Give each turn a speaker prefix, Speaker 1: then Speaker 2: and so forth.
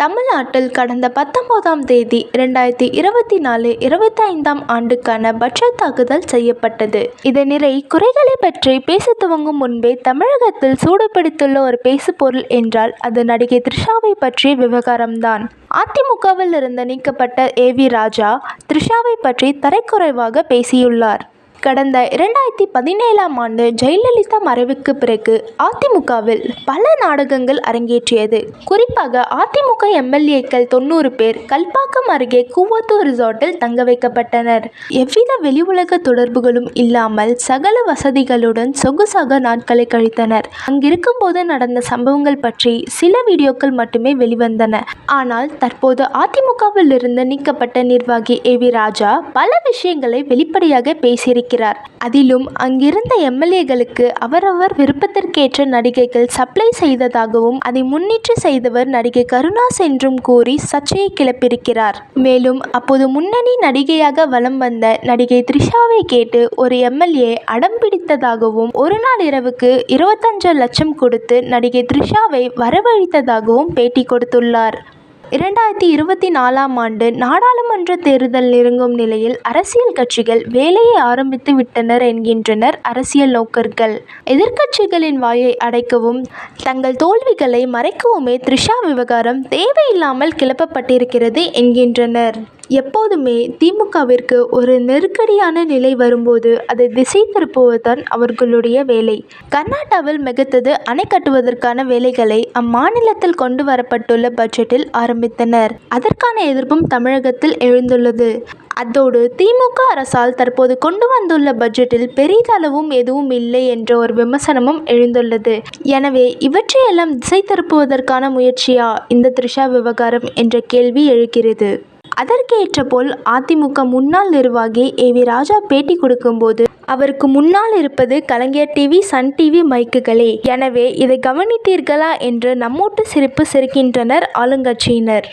Speaker 1: தமிழ்நாட்டில் கடந்த பத்தொன்பதாம் தேதி இரண்டாயிரத்தி இருபத்தி நாலு இருபத்தைந்தாம் ஆண்டுக்கான பட்ஜெட் தாக்குதல் செய்யப்பட்டது. இதனிறை குறைகளை பற்றி பேச துவங்கும் முன்பே தமிழகத்தில் சூடுபிடித்துள்ள ஒரு பேசுபொருள் என்றால் அது நடிகை த்ரிஷாவை பற்றிய விவகாரம்தான். அதிமுகவில் இருந்து நீக்கப்பட்ட ஏ வி ராஜா த்ரிஷாவை பற்றி தரைக்குறைவாக பேசியுள்ளார். கடந்த இரண்டாயிரத்தி பதினேழாம் ஆண்டு ஜெயலலிதா மறைவுக்கு பிறகு அதிமுகவில் பல நாடகங்கள் அரங்கேற்றியது. குறிப்பாக அதிமுக எம்எல்ஏக்கள் தொண்ணூறு பேர் கல்பாக்கம் அருகே கூவத்தூர் ரிசார்ட்டில் தங்க வைக்கப்பட்டனர். எவ்வித வெளி உலக தொடர்புகளும் இல்லாமல் சகல வசதிகளுடன் சொகுசாக நாட்களை கழித்தனர். அங்கிருக்கும் போது நடந்த சம்பவங்கள் பற்றி சில வீடியோக்கள் மட்டுமே வெளிவந்தன. ஆனால் தற்போது அதிமுகவில் இருந்து நீக்கப்பட்ட நிர்வாகி ஏ வி ராஜா பல விஷயங்களை வெளிப்படையாக பேசியிருக்கிறார் வைக்கிறார். அதிலும் அங்கிருந்த எம்எல்ஏகளுக்கு அவரவர் விருப்பத்திற்கேற்ற நடிகைகள் சப்ளை செய்ததாகவும் அதை முன்னிற்று செய்தவர் நடிகை கருணாஸ் என்றும் கூறி சர்ச்சையை கிளப்பியிருக்கிறார். மேலும் அப்போது முன்னணி நடிகையாக வலம் வந்த நடிகை த்ரிஷாவை கேட்டு ஒரு எம்எல்ஏ அடம் பிடித்ததாகவும் ஒரு நாள் இரவுக்கு இருபத்தஞ்சு லட்சம் கொடுத்து நடிகை த்ரிஷாவை வரவழைத்ததாகவும் பேட்டி கொடுத்துள்ளார். இரண்டாயிரத்தி இருபத்தி நாலாம் ஆண்டு நாடாளுமன்ற தேர்தல் நெருங்கும் நிலையில் அரசியல் கட்சிகள் வேலையை ஆரம்பித்து விட்டனர் என்கின்றனர் அரசியல் நோக்கர்கள். எதிர்க்கட்சிகளின் வாயை அடைக்கவும் தங்கள் தோல்விகளை மறைக்கவுமே த்ரிஷா விவகாரம் தேவையில்லாமல் கிளப்பப்பட்டிருக்கிறது என்கின்றனர். எப்போதுமே திமுகவிற்கு ஒரு நெருக்கடியான நிலை வரும்போது அதை திசை திருப்புவதுதான் அவர்களுடைய வேலை. கர்நாடகாவில் மிகுத்தது அணை கட்டுவதற்கான வேலைகளை அம்மாநிலத்தில் கொண்டு வரப்பட்டுள்ள பட்ஜெட்டில் ஆரம்பித்தனர். அதற்கான எதிர்ப்பும் தமிழகத்தில் எழுந்துள்ளது. அதோடு திமுக அரசால் தற்போது கொண்டு வந்துள்ள பட்ஜெட்டில் பெரிதளவும் எதுவும் இல்லை என்ற ஒரு விமர்சனமும் எழுந்துள்ளது. எனவே இவற்றையெல்லாம் திசை திருப்புவதற்கான முயற்சியா? இந்த த்ரிஷா விவகாரம் என்ற கேள்வி எழுகிறது. அதற்கேற்றபோல் அதிமுக முன்னாள் நிர்வாகி ஏ வி ராஜா பேட்டி கொடுக்கும்போது அவருக்கு முன்னால் இருப்பது கலைஞர் டிவி சன் டிவி மைக்குகளே. எனவே இதை கவனித்தீர்களா என்று நம்மூட்டு சிரிப்பு சிரிக்கின்றனர் ஆளுங்கட்சியினர்.